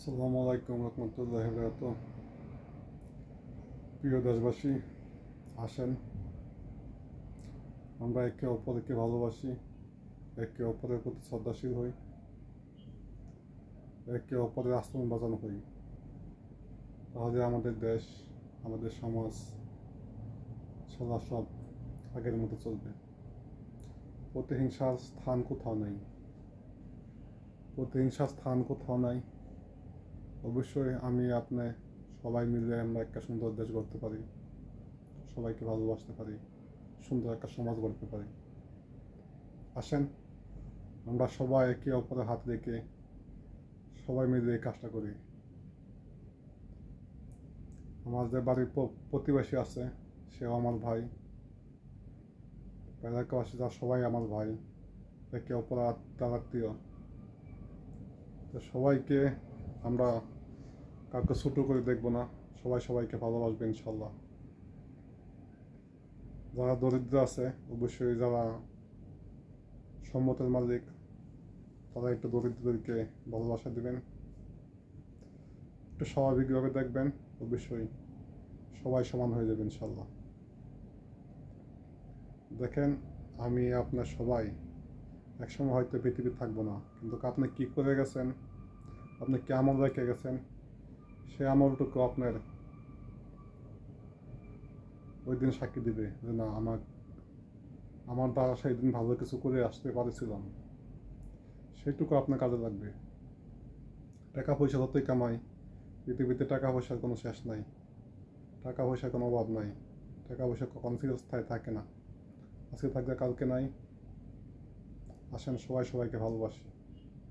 আসসালামু আলাইকুম রহমতুল্লাহ প্রিয় দেশবাসী, আসেন। আমরা একে অপরকে ভালোবাসি, একে অপরের প্রতি শ্রদ্ধাশীল হই, একে অপরের আস্তরণ বাজানো হই। তাহলে আমাদের দেশ, আমাদের সমাজ সদা সব আগের মতো চলবে। প্রতিহিংসার স্থান কোথাও নেই। প্রতিহিংসার স্থান কোথাও নাই। অবশ্যই আমি আপনি সবাই মিলে আমরা একটা সুন্দর দেশ গড়তে পারি, সবাইকে ভালোবাসতে পারি, সুন্দর একটা সমাজ গড়তে পারি। আসেন, আমরা সবাই একে অপরের হাত রেখে সবাই মিলে এই কাজটা করি। আমাদের বাড়ির প্রতিবেশী আছে, সেও আমার ভাই। এলাকাবাসীরা সবাই আমার ভাই, একে অপরের আত্মীয় সবাইকে আমরা কাউকে ছোটো করে দেখব না। সবাই সবাইকে ভালোবাসবে ইনশাল্লাহ যারা দরিদ্র আছে, অবশ্যই যারা সম্মতের মালিক, তারা একটু দরিদ্রদেরকে ভালোবাসা দিবেন। একটু স্বাভাবিকভাবে দেখবেন, অবশ্যই সবাই সমান হয়ে যাবে ইনশাল্লাহ দেখেন, আমি আপনার সবাই একসময় হয়তো পৃথিবী থাকব না, কিন্তু আপনি কি করে গেছেন? আপনি কি আমল রেখে গেছেন, সে আমলটুকু আপনার। ওই দিন সাক্ষী দিবে যে, না, আমার আমার দ্বারা সেই দিন ভালো কিছু করে আসতে পারেছিলাম। সেটুকু আপনার কাজে লাগবে। টাকা পয়সা যতই কামাই। পৃথিবীতে টাকা পয়সার কোনো শেষ নাই। টাকা পয়সার কোনো অভাব নাই। টাকা পয়সা কখন চিরস্থায়ী থাকে না। আজকে থাকলে কালকে নাই। আসেন সবাই সবাইকে ভালোবাসি।